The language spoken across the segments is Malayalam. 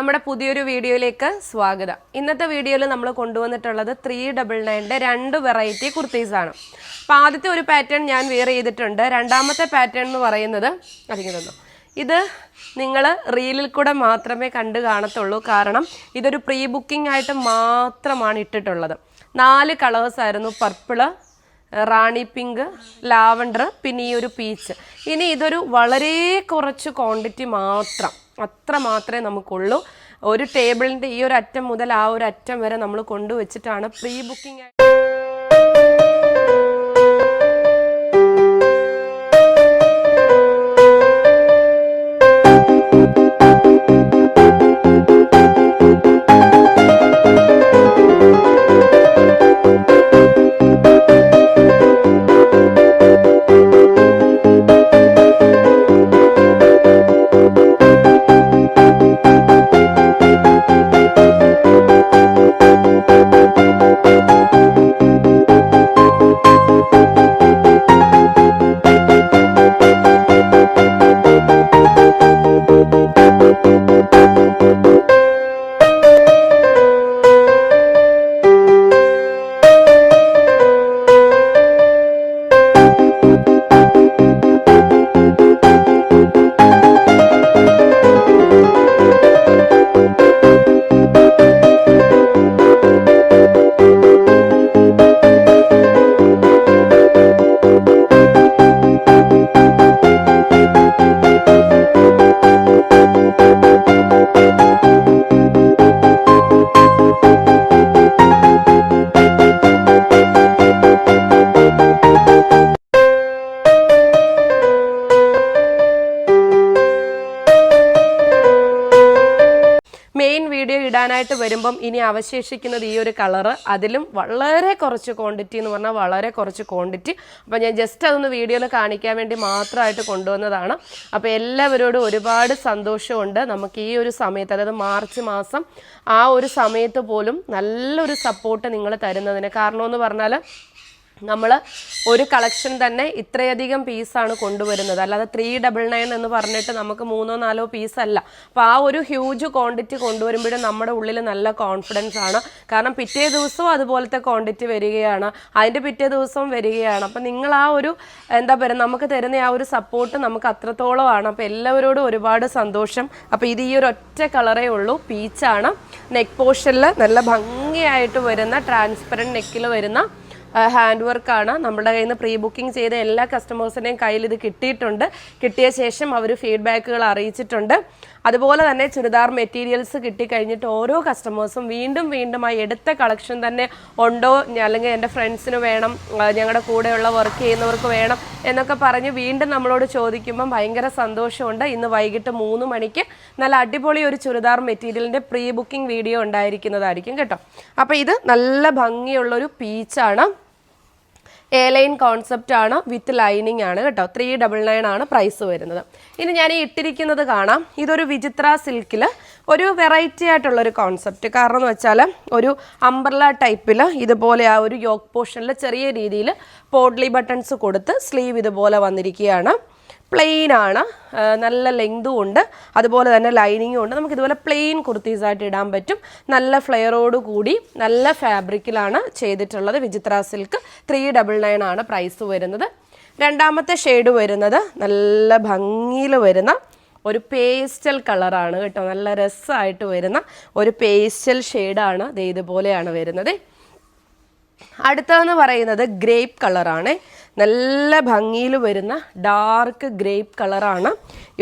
നമ്മുടെ പുതിയൊരു വീഡിയോയിലേക്ക് സ്വാഗതം. ഇന്നത്തെ വീഡിയോയിൽ നമ്മൾ കൊണ്ടുവന്നിട്ടുള്ളത് ത്രീ ഡബിൾ നയന്റെ രണ്ട് വെറൈറ്റി കുർത്തീസ് ആണ്. അപ്പോൾ ആദ്യത്തെ ഒരു പാറ്റേൺ ഞാൻ വെയർ ചെയ്തിട്ടുണ്ട്. രണ്ടാമത്തെ പാറ്റേൺ എന്ന് പറയുന്നത് തന്നു ഇത് നിങ്ങൾ റീലിൽ കൂടെ മാത്രമേ കണ്ടു കാണത്തുള്ളൂ. കാരണം ഇതൊരു പ്രീ ബുക്കിംഗ് ആയിട്ട് മാത്രമാണ് ഇട്ടിട്ടുള്ളത്. നാല് കളേഴ്സ് ആയിരുന്നു. പർപ്പിൾ റാണി പിങ്ക് ലാവണ്ടർ പിന്നെ ഈ ഒരു പീച്ച് ഇനി ഇതൊരു വളരെ കുറച്ച് ക്വാണ്ടിറ്റി മാത്രം അത്ര മാത്രമേ നമുക്കുള്ളൂ. ഒരു ടേബിളിന്റെ ഈ ഒരു അറ്റം മുതൽ ആ ഒരു അറ്റം വരെ നമ്മൾ കൊണ്ടുവച്ചിട്ടാണ് പ്രീ ബുക്കിംഗ് മെയിൻ വീഡിയോ ഇടാനായിട്ട് വരുമ്പം ഇനി അവശേഷിക്കുന്നത് ഈ ഒരു കളറ് അതിലും വളരെ കുറച്ച് ക്വാണ്ടിറ്റി എന്ന് പറഞ്ഞാൽ വളരെ കുറച്ച് ക്വാണ്ടിറ്റി അപ്പോൾ ഞാൻ ജസ്റ്റ് അതൊന്ന് വീഡിയോയിൽ കാണിക്കാൻ വേണ്ടി മാത്രമായിട്ട് കൊണ്ടുവന്നതാണ്. അപ്പോൾ എല്ലാവരോടും ഒരുപാട് സന്തോഷമുണ്ട്. നമുക്ക് ഈ ഒരു സമയത്ത് അതായത് മാർച്ച് മാസം ആ ഒരു സമയത്ത് പോലും നല്ലൊരു സപ്പോർട്ട് നിങ്ങൾ തരുന്നതിന്. കാരണം എന്ന് പറഞ്ഞാൽ നമ്മൾ ഒരു കളക്ഷൻ തന്നെ ഇത്രയധികം പീസാണ് കൊണ്ടുവരുന്നത്. അല്ലാതെ ത്രീ ഡബിൾ നയൻ എന്ന് പറഞ്ഞിട്ട് നമുക്ക് മൂന്നോ നാലോ പീസ് അല്ല. അപ്പോൾ ആ ഒരു ഹ്യൂജ് ക്വാണ്ടിറ്റി കൊണ്ടുവരുമ്പോഴും നമ്മുടെ ഉള്ളിൽ നല്ല കോൺഫിഡൻസ് ആണ്. കാരണം പിറ്റേ ദിവസവും അതുപോലത്തെ ക്വാണ്ടിറ്റി വരികയാണ്. അതിന്റെ പിറ്റേ ദിവസവും വരികയാണ്. അപ്പം നിങ്ങൾ ആ ഒരു എന്താ പറയുക നമുക്ക് തരുന്ന ആ ഒരു സപ്പോർട്ട് നമുക്ക് അത്രത്തോളമാണ്. അപ്പോൾ എല്ലാവരോടും ഒരുപാട് സന്തോഷം. അപ്പോൾ ഇത് ഈ ഒരു ഒറ്റ കളറേ ഉള്ളൂ. പീച്ചാണ് നെക്ക് പോർഷനിൽ നല്ല ഭംഗിയായിട്ട് വരുന്ന ട്രാൻസ്പെറന്റ് നെക്കിൽ വരുന്ന ഹാൻഡ് വർക്കാണ് നമ്മുടെ കയ്യിൽ നിന്ന് പ്രീ ബുക്കിംഗ് ചെയ്ത എല്ലാ കസ്റ്റമേഴ്സിന്റെയും കയ്യിൽ ഇത് കിട്ടിയിട്ടുണ്ട്. കിട്ടിയ ശേഷം അവർ ഫീഡ്ബാക്കുകൾ അറിയിച്ചിട്ടുണ്ട്. അതുപോലെ തന്നെ ചുരിദാർ മെറ്റീരിയൽസ് കിട്ടിക്കഴിഞ്ഞിട്ട് ഓരോ കസ്റ്റമേഴ്സും വീണ്ടും വീണ്ടും ആ എടുത്ത കളക്ഷൻ തന്നെ ഉണ്ടോ? അല്ലെങ്കിൽ എന്റെ ഫ്രണ്ട്സിന് വേണം ഞങ്ങളുടെ കൂടെയുള്ള വർക്ക് ചെയ്യുന്നവർക്ക് വേണം എന്നൊക്കെ പറഞ്ഞ് വീണ്ടും നമ്മളോട് ചോദിക്കുമ്പം ഭയങ്കര സന്തോഷമുണ്ട്. ഇന്ന് വൈകിട്ട് മൂന്ന് മണിക്ക് നല്ല അടിപൊളി ഒരു ചുരിദാർ മെറ്റീരിയലിന്റെ പ്രീ ബുക്കിംഗ് വീഡിയോ ഉണ്ടായിരിക്കുന്നതായിരിക്കും കേട്ടോ. അപ്പോൾ ഇത് നല്ല ഭംഗിയുള്ളൊരു പീച്ചാണ്. എ ലൈൻ കോൺസെപ്റ്റ് ആണ് വിത്ത് ലൈനിങ് ആണ് കേട്ടോ. ത്രീ ഡബിൾ നയൻ ആണ് പ്രൈസ് വരുന്നത്. ഇനി ഞാൻ ഇട്ടിരിക്കുന്നത് കാണാം. ഇതൊരു വിചിത്ര സിൽക്കിൽ ഒരു വെറൈറ്റി ആയിട്ടുള്ള ഒരു കോൺസെപ്റ്റ് കാരണം എന്ന് വെച്ചാൽ ഒരു അംബ്രല ടൈപ്പിൽ ഇതുപോലെ ആ ഒരു യോക്ക് പോർഷനിൽ ചെറിയ രീതിയിൽ പോഡ്ലി ബട്ടൺസ് കൊടുത്ത് സ്ലീവ് ഇതുപോലെ വന്നിരിക്കുകയാണ്. പ്ലെയിൻ ആണ്. നല്ല ലെങ്തും ഉണ്ട്. അതുപോലെ തന്നെ ലൈനിങ്ങും ഉണ്ട്. നമുക്ക് ഇതുപോലെ പ്ലെയിൻ കുർത്തീസ് ആയിട്ട് ഇടാൻ പറ്റും. നല്ല ഫ്ലെയറോട് കൂടി നല്ല ഫാബ്രിക്കിലാണ് ചെയ്തിട്ടുള്ളത് Vichitra silk three double nine ആണ് പ്രൈസ് വരുന്നത്. രണ്ടാമത്തെ ഷെയ്ഡ് വരുന്നത് നല്ല ഭംഗിയിൽ വരുന്ന ഒരു പേസ്റ്റൽ കളറാണ് കേട്ടോ. നല്ല രസമായിട്ട് വരുന്ന ഒരു പേസ്റ്റൽ ഷെയ്ഡാണ് ദേ ഇതുപോലെയാണ് വരുന്നത്. അടുത്തതെന്ന് പറയുന്നത് ഗ്രേപ്പ് കളറാണ് നല്ല ഭംഗിയിൽ വരുന്ന ഡാർക്ക് ഗ്രേപ്പ് കളറാണ്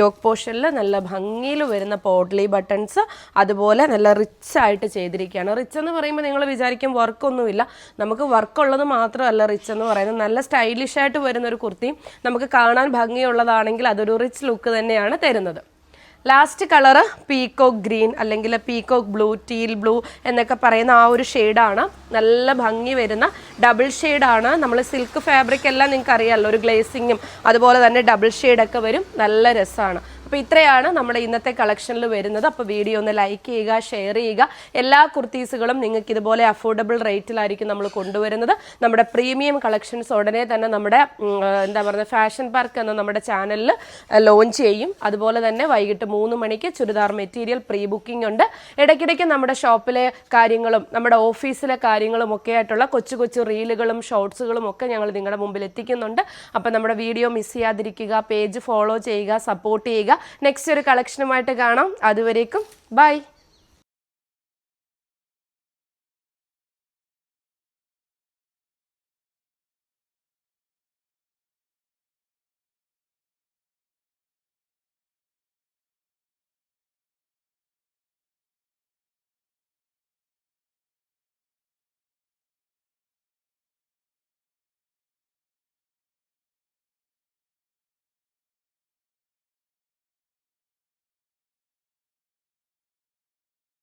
യോക്ക് പോർഷനിൽ നല്ല ഭംഗിയിൽ വരുന്ന പോട്ട്ലി ബട്ടൺസ് അതുപോലെ നല്ല റിച്ച് ആയിട്ട് ചെയ്തിരിക്കുകയാണ്. റിച്ച് എന്ന് പറയുമ്പോൾ നിങ്ങൾ വിചാരിക്കും വർക്കൊന്നുമില്ല നമുക്ക് വർക്കുള്ളത് മാത്രമല്ല റിച്ച് എന്ന് പറയുന്നത്. നല്ല സ്റ്റൈലിഷായിട്ട് വരുന്ന ഒരു കുർത്തിയും നമുക്ക് കാണാൻ ഭംഗിയുള്ളതാണെങ്കിൽ അതൊരു റിച്ച് ലുക്ക് തന്നെയാണ് തരുന്നത്. ലാസ്റ്റ് കളറ് പീക്കോക്ക് ഗ്രീൻ അല്ലെങ്കിൽ പീക്കോക്ക് ബ്ലൂ ടീൽ ബ്ലൂ എന്നൊക്കെ പറയുന്ന ആ ഒരു ഷെയ്ഡാണ് നല്ല ഭംഗി വരുന്ന ഡബിൾ ഷെയ്ഡാണ് നമ്മൾ സിൽക്ക് ഫാബ്രിക് എല്ലാം നിങ്ങൾക്ക് അറിയാമല്ലോ ഒരു ഗ്ലേസിങ്ങും അതുപോലെ തന്നെ ഡബിൾ ഷെയ്ഡൊക്കെ വരും. നല്ല രസമാണ്. അപ്പോൾ ഇത്രയാണ് നമ്മുടെ ഇന്നത്തെ കളക്ഷനിൽ വരുന്നത്. അപ്പോൾ വീഡിയോ ഒന്ന് ലൈക്ക് ചെയ്യുക ഷെയർ ചെയ്യുക. എല്ലാ കുർത്തീസുകളും നിങ്ങൾക്ക് ഇതുപോലെ അഫോർഡബിൾ റേറ്റിലായിരിക്കും നമ്മൾ കൊണ്ടുവരുന്നത്. നമ്മുടെ പ്രീമിയം കളക്ഷൻസ് ഉടനെ തന്നെ നമ്മുടെ എന്താ പറയുക ഫാഷൻ പാർക്ക് എന്ന നമ്മുടെ ചാനലിൽ ലോഞ്ച് ചെയ്യും. അതുപോലെ തന്നെ വൈകിട്ട് മൂന്ന് മണിക്ക് ചുരിദാർ മെറ്റീരിയൽ പ്രീ ബുക്കിംഗ് ഉണ്ട്. ഇടയ്ക്കിടയ്ക്ക് നമ്മുടെ ഷോപ്പിലെ കാര്യങ്ങളും നമ്മുടെ ഓഫീസിലെ കാര്യങ്ങളും ഒക്കെ ആയിട്ടുള്ള കൊച്ചു കൊച്ചു റീലുകളും ഷോർട്സുകളും ഒക്കെ ഞങ്ങൾ നിങ്ങളുടെ മുമ്പിൽ എത്തിക്കുന്നുണ്ട്. അപ്പോൾ നമ്മുടെ വീഡിയോ മിസ് ചെയ്യാതിരിക്കുക പേജ് ഫോളോ ചെയ്യുക സപ്പോർട്ട് ചെയ്യുക. നെക്സ്റ്റ് ഒരു കളക്ഷനുമായിട്ട് കാണാം. അതുവരേക്കും ബൈ.